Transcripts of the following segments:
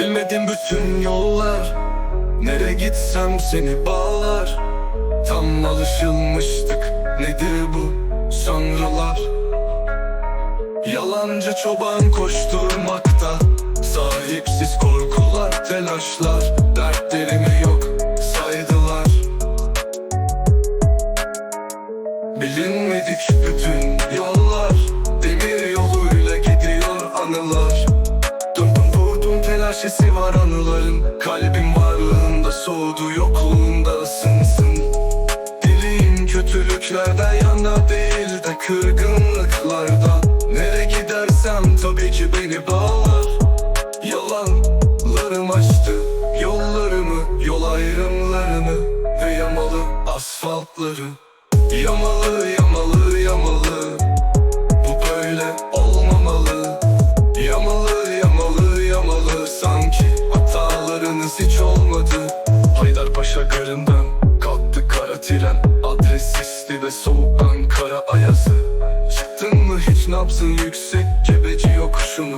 Bildim bütün yollar. Nere gitsem seni bağlar. Tam alışılmıştık. Nedir bu sanrılar? Yalancı çoban koşturmakta. Sahipsiz korkular, telaşlar. Dertlerimi yok saydılar. Bilinmedik bütün yollar. Demir yoluyla gidiyor anılar telaşesi var anıların Kalbim varlığında soğudu yokluğunda ısınsın. Dileğim kötülüklerden yana değil de kırgınlıklardan Nere gidersem tabii ki beni bağlar. Yalanlarım açtı yollarımı Yol ayrımlarını ve yamalı asfaltları. Yamalı yamalı yamalı sisli ve soğuk Ankara ayazı. Çıktın mı hiç nabzın yüksek? Cebeci yokuşunu.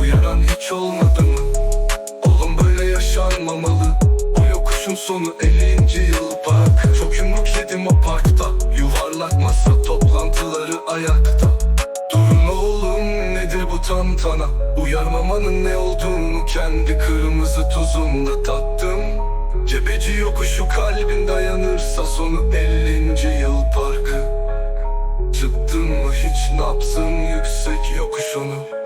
Uyaran hiç olmadı mı? Oğlum böyle yaşanmamalı. Bu yokuşun sonu 50. yıl parkı. Çok yumruk yedim o parkta. Yuvarlak masa toplantıları ayakta. Durun oğlum nedir bu tantana? Uyarmamanın ne olduğunu kendi kırmızı tuzumla tattım Cebeci yokuşu kalbin dayanırsa sonu 50. yıl parkı Çıktın mı hiç nabzın yüksek yokuşunu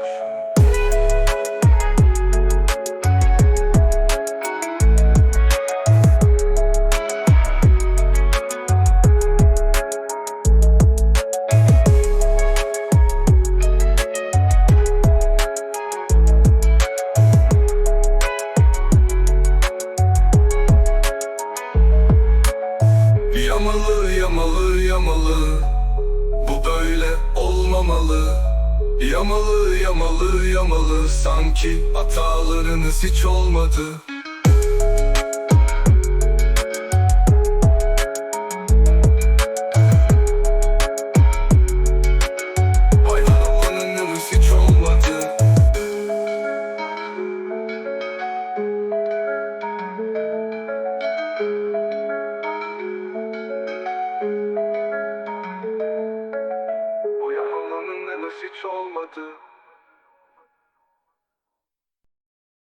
yamalı. Bu böyle olmamalı. Yamalı yamalı yamalı. Sanki hatalarınız hiç olmadı yalnız hiç olmadı.